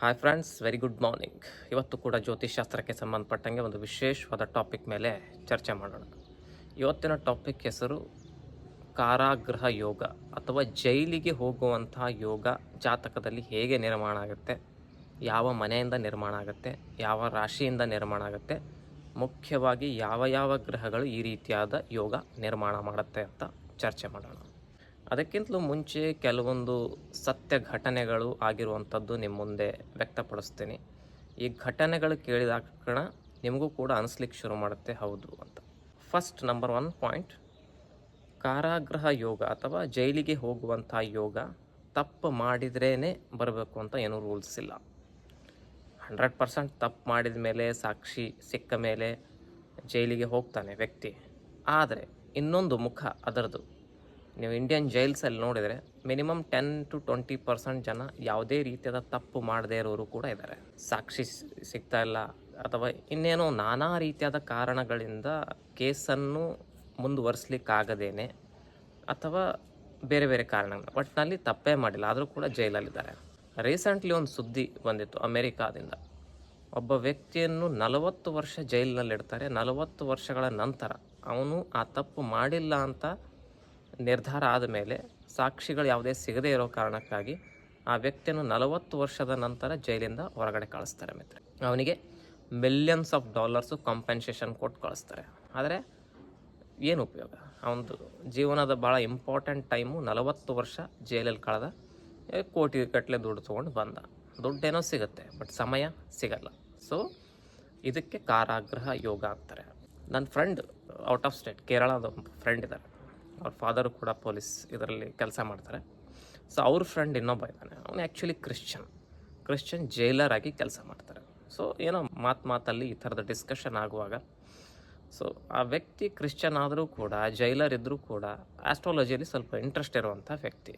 Hi friends very good morning ಇವತ್ತು ಕೂಡ ಜ್ಯೋತಿಷಾಸ್ತ್ರಕ್ಕೆ ಸಂಬಂಧಪಟ್ಟಂಗೆ ಒಂದು ವಿಶೇಷವಾದ ಟಾಪಿಕ್ ಮೇಲೆ ಚರ್ಚೆ ಮಾಡೋಣ. ಇವತ್ತಿನ ಟಾಪಿಕ್ ಹೆಸರು ಕಾರಾಗೃಹ ಯೋಗ ಅಥವಾ ಜೈಲಿಗೆ ಹೋಗುವಂತಹ ಯೋಗ ಜಾತಕದಲ್ಲಿ ಹೇಗೆ ನಿರ್ಮಾಣ ಆಗುತ್ತೆ, ಯಾವ ಮನೆಯಿಂದ ನಿರ್ಮಾಣ ಆಗುತ್ತೆ, ಯಾವ ರಾಶಿಯಿಂದ ನಿರ್ಮಾಣ ಆಗುತ್ತೆ, ಮುಖ್ಯವಾಗಿ ಯಾವ ಯಾವ ಗ್ರಹಗಳು ಈ ರೀತಿಯಾದ ಯೋಗ ನಿರ್ಮಾಣ ಮಾಡುತ್ತೆ ಅಂತ ಚರ್ಚೆ ಮಾಡೋಣ. ಅದಕ್ಕಿಂತಲೂ ಮುಂಚೆ ಕೆಲವೊಂದು ಸತ್ಯ ಘಟನೆಗಳು ಆಗಿರುವಂಥದ್ದು ನಿಮ್ಮ ಮುಂದೆ ವ್ಯಕ್ತಪಡಿಸ್ತೀನಿ. ಈ ಘಟನೆಗಳು ಕೇಳಿದ ಕ್ಷಣ ನಿಮಗೂ ಕೂಡ ಅನಿಸ್ಲಿಕ್ಕೆ ಶುರು ಮಾಡುತ್ತೆ, ಹೌದು ಅಂತ. ಫಸ್ಟ್ ನಂಬರ್ ಒನ್ ಪಾಯಿಂಟ್ ಕಾರಾಗೃಹ ಯೋಗ ಅಥವಾ ಜೈಲಿಗೆ ಹೋಗುವಂಥ ಯೋಗ ತಪ್ಪು ಮಾಡಿದ್ರೇ ಬರಬೇಕು ಅಂತ ಏನೂ ರೂಲ್ಸ್ ಇಲ್ಲ. ಹಂಡ್ರೆಡ್ ಪರ್ಸೆಂಟ್ ತಪ್ಪು ಮಾಡಿದ ಮೇಲೆ, ಸಾಕ್ಷಿ ಸಿಕ್ಕ ಮೇಲೆ ಜೈಲಿಗೆ ಹೋಗ್ತಾನೆ ವ್ಯಕ್ತಿ. ಆದರೆ ಇನ್ನೊಂದು ಮುಖ ಅದರದು ನೀವು ಇಂಡಿಯನ್ ಜೈಲ್ಸಲ್ಲಿ ನೋಡಿದರೆ minimum ten to twenty percent ಜನ ಯಾವುದೇ ರೀತಿಯಾದ ತಪ್ಪು ಮಾಡದೇ ಇರೋರು ಕೂಡ ಇದ್ದಾರೆ. ಸಾಕ್ಷಿ ಸಿಗ್ತಾ ಇಲ್ಲ, ಅಥವಾ ಇನ್ನೇನೋ ನಾನಾ ರೀತಿಯಾದ ಕಾರಣಗಳಿಂದ ಕೇಸನ್ನು ಮುಂದುವರಿಸ್ಲಿಕ್ಕಾಗದೇನೆ, ಅಥವಾ ಬೇರೆ ಬೇರೆ ಕಾರಣಗಳು ಒಟ್ಟಿನಲ್ಲಿ ತಪ್ಪೇ ಮಾಡಿಲ್ಲ, ಆದರೂ ಕೂಡ ಜೈಲಲ್ಲಿದ್ದಾರೆ. ರೀಸೆಂಟ್ಲಿ ಒಂದು ಸುದ್ದಿ ಬಂದಿತ್ತು ಅಮೆರಿಕಾದಿಂದ. ಒಬ್ಬ ವ್ಯಕ್ತಿಯನ್ನು ನಲವತ್ತು ವರ್ಷ ಜೈಲಿನಲ್ಲಿಡ್ತಾರೆ, ನಲವತ್ತು ವರ್ಷಗಳ ನಂತರ ಅವನು ಆ ತಪ್ಪು ಮಾಡಿಲ್ಲ ಅಂತ ನಿರ್ಧಾರ ಆದ ಮೇಲೆ ಸಾಕ್ಷಿಗಳು ಯಾವುದೇ ಸಿಗದೇ ಇರೋ ಕಾರಣಕ್ಕಾಗಿ ಆ ವ್ಯಕ್ತಿಯನ್ನು ನಲವತ್ತು ವರ್ಷದ ನಂತರ ಜೈಲಿಂದ ಹೊರಗಡೆ ಕಳಿಸ್ತಾರೆ ಮಿತ್ರ. ಅವನಿಗೆ ಮಿಲಿಯನ್ಸ್ ಆಫ್ ಡಾಲರ್ಸು ಕಾಂಪೆನ್ಸೇಷನ್ ಕೊಟ್ಟು ಕಳಿಸ್ತಾರೆ. ಆದರೆ ಏನು ಉಪಯೋಗ? ಅವನದು ಜೀವನದ ಭಾಳ ಇಂಪಾರ್ಟೆಂಟ್ ಟೈಮು ನಲವತ್ತು ವರ್ಷ ಜೈಲಲ್ಲಿ ಕಳೆದ ಕೋಟಿ ಗಟ್ಟಲೆ ದುಡ್ಡು ತೊಗೊಂಡು ಬಂದ. ದುಡ್ಡೇನೋ ಸಿಗುತ್ತೆ ಬಟ್ ಸಮಯ ಸಿಗಲ್ಲ. ಸೊ ಇದಕ್ಕೆ ಕಾರಾಗ್ರಹ ಯೋಗ ಅಂತಾರೆ. ನನ್ನ ಫ್ರೆಂಡ್ ಔಟ್ ಆಫ್ ಸ್ಟೇಟ್ ಕೇರಳದ ಫ್ರೆಂಡ್ ಇದ್ದಾರೆ. ಅವ್ರ ಫಾದರು ಕೂಡ ಪೊಲೀಸ್ ಇದರಲ್ಲಿ ಕೆಲಸ ಮಾಡ್ತಾರೆ. ಸೊ ಅವ್ರ ಫ್ರೆಂಡ್ ಇನ್ನೊಬ್ಬ ಇದ್ದಾನೆ. ಅವನು ಆ್ಯಕ್ಚುಲಿ ಕ್ರಿಶ್ಚಿಯನ್ ಕ್ರಿಶ್ಚಿಯನ್ ಜೈಲರ್ ಆಗಿ ಕೆಲಸ ಮಾಡ್ತಾರೆ. ಸೊ ಏನೋ ಮಾತು ಮಾತಲ್ಲಿ ಈ ಥರದ ಡಿಸ್ಕಷನ್ ಆಗುವಾಗ ಸೊ ಆ ವ್ಯಕ್ತಿ ಕ್ರಿಶ್ಚಿಯನ್ ಆದರೂ ಕೂಡ ಜೈಲರ್ ಇದ್ದರೂ ಕೂಡ ಆಸ್ಟ್ರಾಲಜಿಯಲ್ಲಿ ಸ್ವಲ್ಪ ಇಂಟ್ರೆಸ್ಟ್ ಇರುವಂಥ ವ್ಯಕ್ತಿ.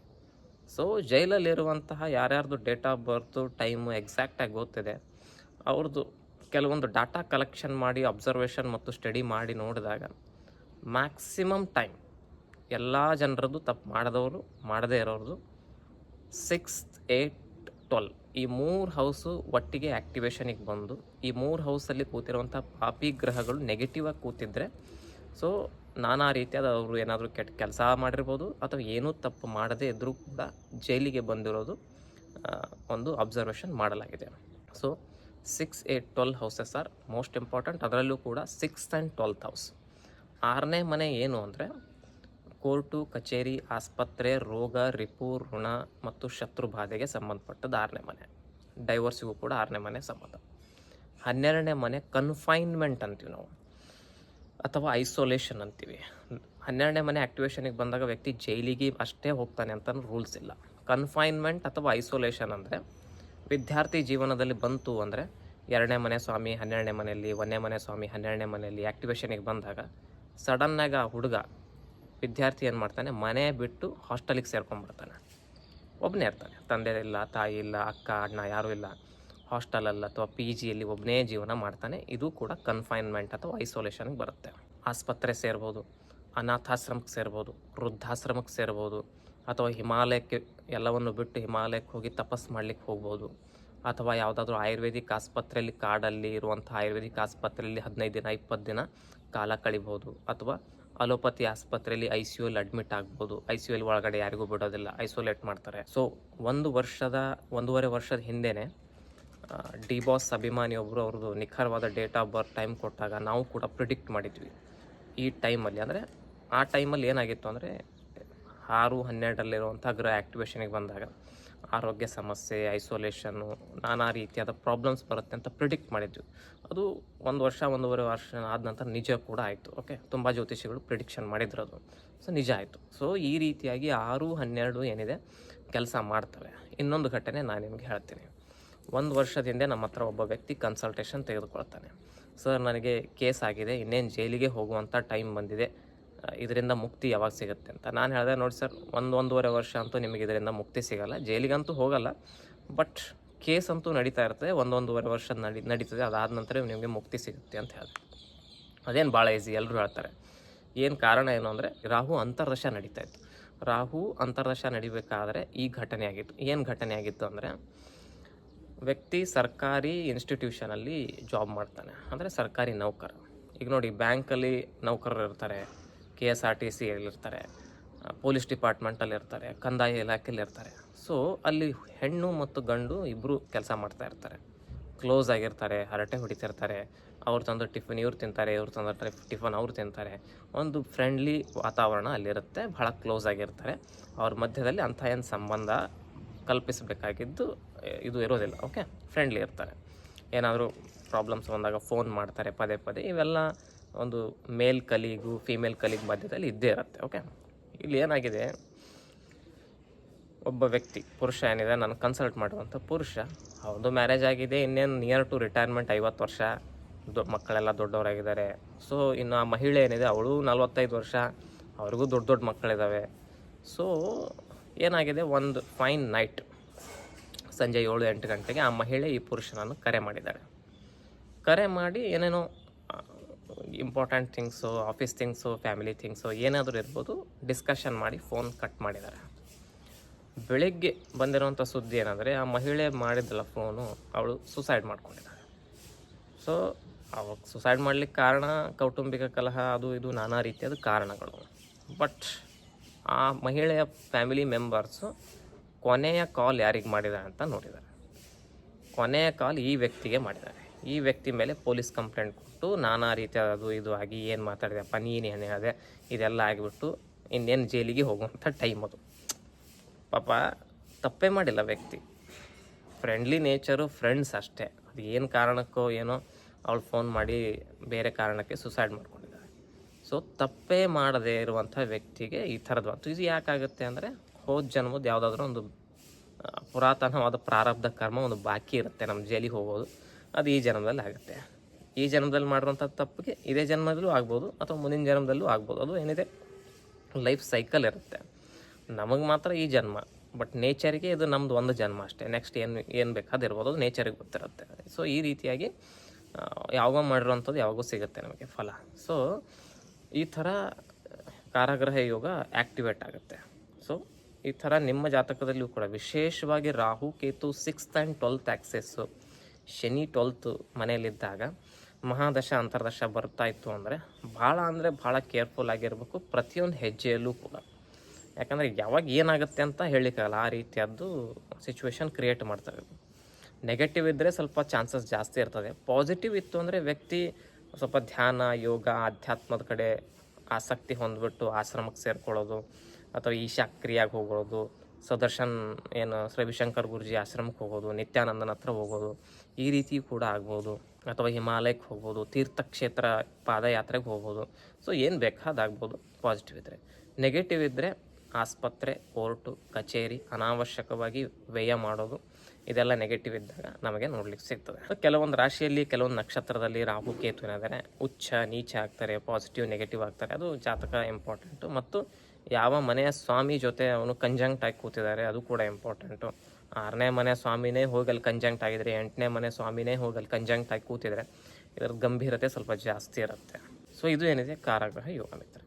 ಸೊ ಜೈಲಲ್ಲಿರುವಂತಹ ಯಾರ್ಯಾರ್ದು ಡೇಟ್ ಆಫ್ ಬರ್ತು ಟೈಮು ಎಕ್ಸಾಕ್ಟಾಗಿ ಗೊತ್ತಿದೆ ಅವ್ರದ್ದು ಕೆಲವೊಂದು ಡಾಟಾ ಕಲೆಕ್ಷನ್ ಮಾಡಿ ಅಬ್ಸರ್ವೇಷನ್ ಮತ್ತು ಸ್ಟಡಿ ಮಾಡಿ ನೋಡಿದಾಗ ಮ್ಯಾಕ್ಸಿಮಮ್ ಟೈಮ್ ಎಲ್ಲ ಜನರದ್ದು ತಪ್ಪು ಮಾಡಿದವರು, ಮಾಡದೇ ಇರೋರ್ದು. ಸಿಕ್ಸ್ತ್ ಏಯ್ಟ್ ಟ್ವೆಲ್ ಈ ಮೂರು ಹೌಸು ಒಟ್ಟಿಗೆ ಆ್ಯಕ್ಟಿವೇಶನಿಗೆ ಬಂದು, ಈ ಮೂರು ಹೌಸಲ್ಲಿ ಕೂತಿರುವಂಥ ಪಾಪಿ ಗ್ರಹಗಳು ನೆಗೆಟಿವ್ ಆಗಿ ಕೂತಿದ್ರೆ ಸೊ ನಾನಾ ರೀತಿಯಾದ ಅವರು ಏನಾದರೂ ಕೆಟ್ಟ ಕೆಲಸ ಮಾಡಿರ್ಬೋದು, ಅಥವಾ ಏನೂ ತಪ್ಪು ಮಾಡದೇ ಇದ್ದರೂ ಕೂಡ ಜೈಲಿಗೆ ಬಂದಿರೋದು ಒಂದು ಅಬ್ಸರ್ವೇಷನ್ ಮಾಡಲಾಗಿದೆ. So six eight twelve houses are most important ಅದರಲ್ಲೂ ಕೂಡ ಸಿಕ್ಸ್ತ್ ಆ್ಯಂಡ್ ಟ್ವೆಲ್ತ್ ಹೌಸ್ ಆರನೇ ಮನೆ ಏನು ಅಂದರೆ ಕೋರ್ಟು ಕಚೇರಿ, ಆಸ್ಪತ್ರೆ, ರೋಗ, ರಿಪು, ಋಣ ಮತ್ತು ಶತ್ರು ಬಾಧೆಗೆ ಸಂಬಂಧಪಟ್ಟದ್ದು ಆರನೇ ಮನೆ. ಡೈವರ್ಸಿಗೂ ಕೂಡ ಆರನೇ ಮನೆ ಸಂಬಂಧ. ಹನ್ನೆರಡನೇ ಮನೆ ಕನ್ಫೈನ್ಮೆಂಟ್ ಅಂತೀವಿ ನಾವು. ಅಥವಾ ಐಸೋಲೇಷನ್ ಅಂತೀವಿ. ಹನ್ನೆರಡನೇ ಮನೆ ಆ್ಯಕ್ಟಿವೇಶನಿಗೆ ಬಂದಾಗ ವ್ಯಕ್ತಿ ಜೈಲಿಗೆ ಅಷ್ಟೇ ಹೋಗ್ತಾನೆ ಅಂತ ರೂಲ್ಸ್ ಇಲ್ಲ. ಕನ್ಫೈನ್ಮೆಂಟ್ ಅಥವಾ ಐಸೋಲೇಷನ್ ಅಂದರೆ ವಿದ್ಯಾರ್ಥಿ ಜೀವನದಲ್ಲಿ ಬಂತು ಅಂದರೆ ಎರಡನೇ ಮನೆ ಸ್ವಾಮಿ, ಹನ್ನೆರಡನೇ ಮನೆಯಲ್ಲಿ, ಒಂದನೇ ಮನೆ ಸ್ವಾಮಿ, ಹನ್ನೆರಡನೇ ಮನೆಯಲ್ಲಿ ಆ್ಯಕ್ಟಿವೇಶನಿಗೆ ಬಂದಾಗ ಸಡನ್ನಾಗಿ ಆ ಹುಡುಗ ವಿದ್ಯಾರ್ಥಿ ಏನು ಮಾಡ್ತಾನೆ? ಮನೆ ಬಿಟ್ಟು ಹಾಸ್ಟೆಲಿಗೆ ಸೇರ್ಕೊಂಡ್ಬಿಡ್ತಾನೆ. ಒಬ್ಬನೇ ಇರ್ತಾನೆ. ತಂದೆ ಇಲ್ಲ, ತಾಯಿ ಇಲ್ಲ, ಅಕ್ಕ, ಅಣ್ಣ ಯಾರೂ ಇಲ್ಲ. ಹಾಸ್ಟೆಲಲ್ಲಿ ಅಥವಾ ಪಿ ಜಿಯಲ್ಲಿ ಒಬ್ಬನೇ ಜೀವನ ಮಾಡ್ತಾನೆ. ಇದು ಕೂಡ ಕನ್ಫೈನ್ಮೆಂಟ್ ಅಥವಾ ಐಸೋಲೇಷನ್ಗೆ ಬರುತ್ತೆ. ಆಸ್ಪತ್ರೆ ಸೇರ್ಬೋದು, ಅನಾಥಾಶ್ರಮಕ್ಕೆ ಸೇರ್ಬೋದು, ವೃದ್ಧಾಶ್ರಮಕ್ಕೆ ಸೇರ್ಬೋದು, ಅಥವಾ ಹಿಮಾಲಯಕ್ಕೆ ಎಲ್ಲವನ್ನು ಬಿಟ್ಟು ಹಿಮಾಲಯಕ್ಕೆ ಹೋಗಿ ತಪಸ್ ಮಾಡಲಿಕ್ಕೆ ಹೋಗ್ಬೋದು, ಅಥವಾ ಯಾವುದಾದ್ರೂ ಆಯುರ್ವೇದಿಕ್ ಆಸ್ಪತ್ರೆಯಲ್ಲಿ ಕಾಡಲ್ಲಿ ಇರುವಂಥ ಆಯುರ್ವೇದಿಕ್ ಆಸ್ಪತ್ರೆಯಲ್ಲಿ ಹದಿನೈದು ದಿನ, ಇಪ್ಪತ್ತು ದಿನ ಕಾಲ ಕಳಿಬೋದು, ಅಥವಾ ಅಲೋಪತಿ ಆಸ್ಪತ್ರೆಯಲ್ಲಿ ಐ ಸಿ ಯುಲ್ಲಿ ಅಡ್ಮಿಟ್ ಆಗ್ಬೋದು. ಐ ಸಿ ಯುಲಿ ಒಳಗಡೆ ಯಾರಿಗೂ ಬಿಡೋದಿಲ್ಲ. ಐಸೋಲೇಟ್ ಮಾಡ್ತಾರೆ. ಸೊ ಒಂದು ವರ್ಷದ, ಒಂದೂವರೆ ವರ್ಷದ ಹಿಂದೆಯೇ ಡಿ ಬಾಸ್ ಅಭಿಮಾನಿ ಒಬ್ಬರು ಅವ್ರದ್ದು ನಿಖರವಾದ ಡೇಟ್ ಆಫ್ ಬರ್ತ್, ಟೈಮ್ ಕೊಟ್ಟಾಗ ನಾವು ಕೂಡ ಪ್ರಿಡಿಕ್ಟ್ ಮಾಡಿದ್ವಿ. ಈ ಟೈಮಲ್ಲಿ ಅಂದರೆ, ಆ ಟೈಮಲ್ಲಿ ಏನಾಗಿತ್ತು ಅಂದರೆ, ಆರು ಹನ್ನೆರಡರಲ್ಲಿರುವಂಥ ಗ್ರಹ ಆ್ಯಕ್ಟಿವೇಶನಿಗೆ ಬಂದಾಗ ಆರೋಗ್ಯ ಸಮಸ್ಯೆ ಐಸೋಲೇಷನ್ನು ನಾನಾ ರೀತಿಯಾದ ಪ್ರಾಬ್ಲಮ್ಸ್ ಬರುತ್ತೆ ಅಂತ ಪ್ರಿಡಿಕ್ಟ್ ಮಾಡಿದ್ವಿ. ಅದು ಒಂದು ವರ್ಷ, ಒಂದೂವರೆ ವರ್ಷ ಆದ ನಂತರ ನಿಜ ಕೂಡ ಆಯಿತು ಓಕೆ ತುಂಬ ಜ್ಯೋತಿಷಿಗಳು ಪ್ರಿಡಿಕ್ಷನ್ ಮಾಡಿದ್ರು ಅದು. ಸೊ ನಿಜ ಆಯಿತು. ಸೊ ಈ ರೀತಿಯಾಗಿ ಆರು, ಹನ್ನೆರಡು ಏನಿದೆ, ಕೆಲಸ ಮಾಡ್ತವೆ. ಇನ್ನೊಂದು ಘಟನೆ ನಾನು ನಿಮಗೆ ಹೇಳ್ತೀನಿ. ಒಂದು ವರ್ಷದಿಂದ ನಮ್ಮ ಹತ್ರ ಒಬ್ಬ ವ್ಯಕ್ತಿ ಕನ್ಸಲ್ಟೇಷನ್ ತೆಗೆದುಕೊಳ್ತಾನೆ. ಸರ್ ನನಗೆ ಕೇಸ್ ಆಗಿದೆ, ಇನ್ನೇನು ಜೈಲಿಗೆ ಹೋಗುವಂಥ ಟೈಮ್ ಬಂದಿದೆ. ಇದರಿಂದ ಮುಕ್ತಿ ಯಾವಾಗ ಸಿಗುತ್ತೆ ಅಂತ. ನಾನು ಹೇಳಿದೆ ನೋಡಿ ಸರ್, ಒಂದು ಒಂದೂವರೆ ವರ್ಷ ಅಂತೂ ನಿಮಗೆ ಇದರಿಂದ ಮುಕ್ತಿ ಸಿಗಲ್ಲ. ಜೈಲಿಗಂತೂ ಹೋಗಲ್ಲ ಬಟ್ ಕೇಸ್ ಅಂತೂ ನಡೀತಾ ಇರ್ತದೆ. ಒಂದೊಂದೂವರೆ ವರ್ಷ ನಡಿ, ನಡೀತದೆ. ಅದಾದ ನಂತರ ನಿಮಗೆ ಮುಕ್ತಿ ಸಿಗುತ್ತೆ ಅಂತ ಹೇಳಿದೆ. ಅದೇನು ಭಾಳ ಈಸಿ ಎಲ್ಲರೂ ಹೇಳ್ತಾರೆ. ಏನು ಕಾರಣ ಏನು ಅಂದರೆ, ರಾಹು ಅಂತರ್ದಶ ನಡೀತಾ ಇತ್ತು. ರಾಹು ಅಂತರ್ದಶ ನಡಿಬೇಕಾದ್ರೆ ಈ ಘಟನೆ ಆಗಿತ್ತು. ಏನು ಘಟನೆ ಆಗಿತ್ತು ಅಂದರೆ, ವ್ಯಕ್ತಿ ಸರ್ಕಾರಿ ಇನ್ಸ್ಟಿಟ್ಯೂಷನಲ್ಲಿ ಜಾಬ್ ಮಾಡ್ತಾನೆ. ಅಂದರೆ ಸರ್ಕಾರಿ ನೌಕರ. ಈಗ ನೋಡಿ ಬ್ಯಾಂಕಲ್ಲಿ ನೌಕರರು ಇರ್ತಾರೆ ಕೆ ಎಸ್ ಆರ್ ಟಿ ಸಿಯಲ್ಲಿರ್ತಾರೆ ಪೊಲೀಸ್ ಡಿಪಾರ್ಟ್ಮೆಂಟಲ್ಲಿ ಇರ್ತಾರೆ, ಕಂದಾಯ ಇಲಾಖೆಯಲ್ಲಿರ್ತಾರೆ ಸೊ ಅಲ್ಲಿ ಹೆಣ್ಣು ಮತ್ತು ಗಂಡು ಇಬ್ಬರು ಕೆಲಸ ಮಾಡ್ತಾ ಇರ್ತಾರೆ. ಕ್ಲೋಸ್ ಆಗಿರ್ತಾರೆ, ಹರಟೆ ಹೊಡಿತಿರ್ತಾರೆ. ಅವ್ರು ತಂದು ಟಿಫಿನ್, ಇವ್ರು ತಿಂತಾರೆ, ಇವ್ರು ತಂದ ಟಿಫನ್ ಅವ್ರು ತಿಂತಾರೆ. ಒಂದು ಫ್ರೆಂಡ್ಲಿ ವಾತಾವರಣ ಅಲ್ಲಿರುತ್ತೆ ಭಾಳ ಕ್ಲೋಸ್ ಆಗಿರ್ತಾರೆ. ಅವ್ರ ಮಧ್ಯದಲ್ಲಿ ಅಂಥ ಏನು ಸಂಬಂಧ ಕಲ್ಪಿಸಬೇಕಾಗಿದ್ದು ಇದು ಇರೋದಿಲ್ಲ ಓಕೆ ಫ್ರೆಂಡ್ಲಿ ಇರ್ತಾರೆ. ಏನಾದರೂ ಪ್ರಾಬ್ಲಮ್ಸ್ ಬಂದಾಗ ಫೋನ್ ಮಾಡ್ತಾರೆ, ಪದೇ ಪದೇ. ಇವೆಲ್ಲ ಒಂದು ಮೇಲ್ ಕಲಿಗೂ, ಫೀಮೇಲ್ ಕಲೀಗ್ ಮಧ್ಯದಲ್ಲಿ ಇದ್ದೇ ಇರುತ್ತೆ ಓಕೆ ಇಲ್ಲಿ ಏನಾಗಿದೆ? ಒಬ್ಬ ವ್ಯಕ್ತಿ, ಪುರುಷ ಏನಿದೆ, ನಾನು ಕನ್ಸಲ್ಟ್ ಮಾಡುವಂಥ ಪುರುಷ. ಅವ್ರದ್ದು ಮ್ಯಾರೇಜ್ ಆಗಿದೆ, ಇನ್ನೇನು ನಿಯರ್ ಟು ರಿಟೈರ್ಮೆಂಟ್ ಐವತ್ತು ವರ್ಷ. ದೊ, ಮಕ್ಕಳೆಲ್ಲ ದೊಡ್ಡವರಾಗಿದ್ದಾರೆ. ಸೊ ಇನ್ನು ಆ ಮಹಿಳೆ ಏನಿದೆ, ಅವಳು ನಲ್ವತ್ತೈದು ವರ್ಷ. ಅವ್ರಿಗೂ ದೊಡ್ಡ ದೊಡ್ಡ ಮಕ್ಕಳಿದ್ದಾವೆ ಸೊ ಏನಾಗಿದೆ? ಒಂದು ಫೈನ್ ನೈಟ್ ಸಂಜೆ ಏಳು ಎಂಟು ಗಂಟೆಗೆ ಆ ಮಹಿಳೆ ಈ ಪುರುಷನನ್ನು ಕರೆ ಮಾಡಿದ್ದಾಳೆ ಕರೆ ಮಾಡಿ ಏನೇನೋ important things office things family things ಏನಾದರೂ ಇರ್ಬೋದು ಡಿಸ್ಕಷನ್ ಮಾಡಿ ಫೋನ್ ಕಟ್ ಮಾಡಿದ್ದಾರೆ. ಬೆಳಿಗ್ಗೆ ಬಂದಿರೋಂಥ ಸುದ್ದಿ ಏನಂದರೆ, ಆ ಮಹಿಳೆ ಮಾಡಿದ್ದಲ್ಲ ಫೋನು ಅವಳು ಸುಸೈಡ್ ಮಾಡ್ಕೊಂಡಿದ್ದಾಳೆ. ಸೊ ಅವಾಗ ಸುಸೈಡ್ ಮಾಡ್ಲಿಕ್ಕೆ ಕಾರಣ, ಕೌಟುಂಬಿಕ ಕಲಹ, ಅದು ಇದು, ನಾನಾ ರೀತಿಯಾದ ಕಾರಣಗಳು. ಬಟ್ ಆ ಮಹಿಳೆಯ ಫ್ಯಾಮಿಲಿ ಮೆಂಬರ್ಸು ಕೊನೆಯ ಕಾಲ್ ಯಾರಿಗೆ ಮಾಡಿದ್ದಾರೆ ಅಂತ ನೋಡಿದ್ದಾರೆ. ಕೊನೆಯ ಕಾಲ್ ಈ ವ್ಯಕ್ತಿಗೆ ಮಾಡಿದ್ದಾರೆ. ಈ ವ್ಯಕ್ತಿ ಮೇಲೆ ಪೊಲೀಸ್ ಕಂಪ್ಲೇಂಟ್ ಕೊಟ್ಟು ನಾನಾ ರೀತಿಯಾದ ಅದು ಇದು ಆಗಿ ಏನು ಮಾತಾಡಿದೆಪ್ಪ ನೀನು ಏನು ಹೇಳಿದೆ, ಇದೆಲ್ಲ ಆಗಿಬಿಟ್ಟು ಇನ್ನೇನು ಜೈಲಿಗೆ ಹೋಗುವಂಥ ಟೈಮ್ ಅದು. ಪಾಪ, ತಪ್ಪೇ ಮಾಡಿಲ್ಲ ವ್ಯಕ್ತಿ. ಫ್ರೆಂಡ್ಲಿ ನೇಚರು ಫ್ರೆಂಡ್ಸ್ ಅಷ್ಟೇ. ಅದು ಏನು ಕಾರಣಕ್ಕೋ ಏನೋ ಅವಳು ಫೋನ್ ಮಾಡಿ ಬೇರೆ ಕಾರಣಕ್ಕೆ ಸುಸೈಡ್ ಮಾಡ್ಕೊಂಡಿದ್ದಾರೆ. ಸೊ ತಪ್ಪೇ ಮಾಡದೇ ಇರುವಂಥ ವ್ಯಕ್ತಿಗೆ ಈ ಥರದ್ದು ಅಂತ ಇದು ಯಾಕಾಗುತ್ತೆ ಅಂದರೆ, ಹೋದ ಜನ್ಮದ ಯಾವುದಾದ್ರೂ ಒಂದು ಪುರಾತನವಾದ ಪ್ರಾರಬ್ಧ ಕರ್ಮ ಒಂದು ಬಾಕಿ ಇರುತ್ತೆ. ನಮ್ಮ ಜೈಲಿಗೆ ಹೋಗೋದು. ಅದು ಈ ಜನ್ಮದಲ್ಲಿ ಆಗುತ್ತೆ. ಈ ಜನ್ಮದಲ್ಲಿ ಮಾಡಿರೋಂಥ ತಪ್ಪಿಗೆ ಇದೇ ಜನ್ಮದಲ್ಲೂ ಆಗ್ಬೋದು ಅಥವಾ ಮುಂದಿನ ಜನ್ಮದಲ್ಲೂ ಆಗ್ಬೋದು. ಅದು ಏನಿದೆ? ಲೈಫ್ ಸೈಕಲ್ ಇರುತ್ತೆ. ನಮಗೆ ಮಾತ್ರ ಈ ಜನ್ಮ, ಬಟ್ ನೇಚರಿಗೆ ಇದು ನಮ್ಮದು ಒಂದು ಜನ್ಮ ಅಷ್ಟೇ. ನೆಕ್ಸ್ಟ್ ಏನು ಏನು ಬೇಕಾದಿರ್ಬೋದು ಅದು ನೇಚರಿಗೆ ಗೊತ್ತಿರುತ್ತೆ. ಸೊ ಈ ರೀತಿಯಾಗಿ ಯಾವಾಗ ಮಾಡಿರೋವಂಥದ್ದು ಯಾವಾಗೂ ಸಿಗುತ್ತೆ ನಮಗೆ ಫಲ. ಸೊ ಈ ಥರ ಕಾರಾಗೃಹ ಯೋಗ ಆ್ಯಕ್ಟಿವೇಟ್ ಆಗುತ್ತೆ. ಸೊ ಈ ಥರ ನಿಮ್ಮ ಜಾತಕದಲ್ಲಿಯೂ ಕೂಡ ವಿಶೇಷವಾಗಿ Rahu, Ketu, sixth and twelfth axes Shani twelfth ಮನೆಯಲ್ಲಿದ್ದಾಗ ಮಹಾದಶ, ಅಂತರ್ದಶ ಬರ್ತಾ ಇತ್ತು ಅಂದರೆ ಭಾಳ ಅಂದರೆ ಭಾಳ ಕೇರ್ಫುಲ್ ಆಗಿರಬೇಕು ಪ್ರತಿಯೊಂದು ಹೆಜ್ಜೆಯಲ್ಲೂ ಕೂಡ. ಯಾಕಂದರೆ ಯಾವಾಗ ಏನಾಗುತ್ತೆ ಅಂತ ಹೇಳಿಕ್ಕಾಗಲ್ಲ, ಆ ರೀತಿಯದ್ದು ಸಿಚುವೇಶನ್ ಕ್ರಿಯೇಟ್ ಮಾಡ್ತಾರೆ ನೆಗೆಟಿವ್ ಇದ್ದರೆ ಸ್ವಲ್ಪ ಚಾನ್ಸಸ್ ಜಾಸ್ತಿ ಇರ್ತದೆ. ಪಾಸಿಟಿವ್ ಇತ್ತು ಅಂದರೆ ವ್ಯಕ್ತಿ ಸ್ವಲ್ಪ ಧ್ಯಾನ, ಯೋಗ, ಆಧ್ಯಾತ್ಮದ ಕಡೆ ಆಸಕ್ತಿ ಹೊಂದ್ಬಿಟ್ಟು ಆಶ್ರಮಕ್ಕೆ ಸೇರ್ಕೊಳ್ಳೋದು, ಅಥವಾ ಈಶಾಕ್ರಿಯಾಗಿ ಹೋಗೋದು ಸುದರ್ಶನ್ ಏನು ರವಿಶಂಕರ್ ಗುರುಜಿ ಆಶ್ರಮಕ್ಕೆ ಹೋಗೋದು, ನಿತ್ಯಾನಂದನ ಹತ್ರ ಹೋಗೋದು, ಈ ರೀತಿ ಕೂಡ ಆಗ್ಬೋದು. ಅಥವಾ ಹಿಮಾಲಯಕ್ಕೆ ಹೋಗ್ಬೋದು, ತೀರ್ಥಕ್ಷೇತ್ರ ಪಾದಯಾತ್ರೆಗೆ ಹೋಗ್ಬೋದು. ಸೊ ಏನು ಬೇಕಾದಾಗ್ಬೋದು ಪಾಸಿಟಿವ್ ಇದ್ದರೆ ನೆಗೆಟಿವ್ ಇದ್ದರೆ ಆಸ್ಪತ್ರೆ, ಕೋರ್ಟು, ಕಚೇರಿ, ಅನಾವಶ್ಯಕವಾಗಿ ವ್ಯಯ ಮಾಡೋದು. ಇದೆಲ್ಲ ನೆಗೆಟಿವ್ ಇದ್ದಾಗ ನಮಗೆ ನೋಡ್ಲಿಕ್ಕೆ ಸಿಗ್ತದೆ. ಕೆಲವೊಂದು ರಾಶಿಯಲ್ಲಿ ಕೆಲವೊಂದು ನಕ್ಷತ್ರದಲ್ಲಿ ರಾಹು, ಕೇತು ಏನಾದರೆ ಉಚ್ಚ ನೀಚ ಆಗ್ತಾರೆ ಪಾಸಿಟಿವ್ ನೆಗೆಟಿವ್ ಆಗ್ತಾರೆ. ಅದು ಜಾತಕ ಇಂಪಾರ್ಟೆಂಟು ಮತ್ತು ಯಾವ ಮನೆಯ ಸ್ವಾಮಿ ಜೊತೆ ಅವನು ಕಂಜಂಕ್ಟ್ ಆಗಿ ಕೂತಿದ್ದಾರೆ, ಅದು ಕೂಡ ಇಂಪಾರ್ಟೆಂಟು ಆರನೇ ಮನೆ ಸ್ವಾಮಿನೇ ಹೋಗಲ್ಲಿ ಕಂಜಂಕ್ಟ್ ಆಗಿದ್ರೆ, ಎಂಟನೇ ಮನೆ ಸ್ವಾಮಿನೇ ಹೋಗಲ್ಲಿ ಕಂಜಂಕ್ಟ್ ಆಗಿ ಕೂತಿದ್ರೆ ಇದರ ಗಂಭೀರತೆ ಸ್ವಲ್ಪ ಜಾಸ್ತಿ ಇರುತ್ತೆ. ಸೊ ಇದು ಏನಿದೆ? ಕಾರಾಗ್ರಹ ಯೋಗ ಮಿತ್ರ.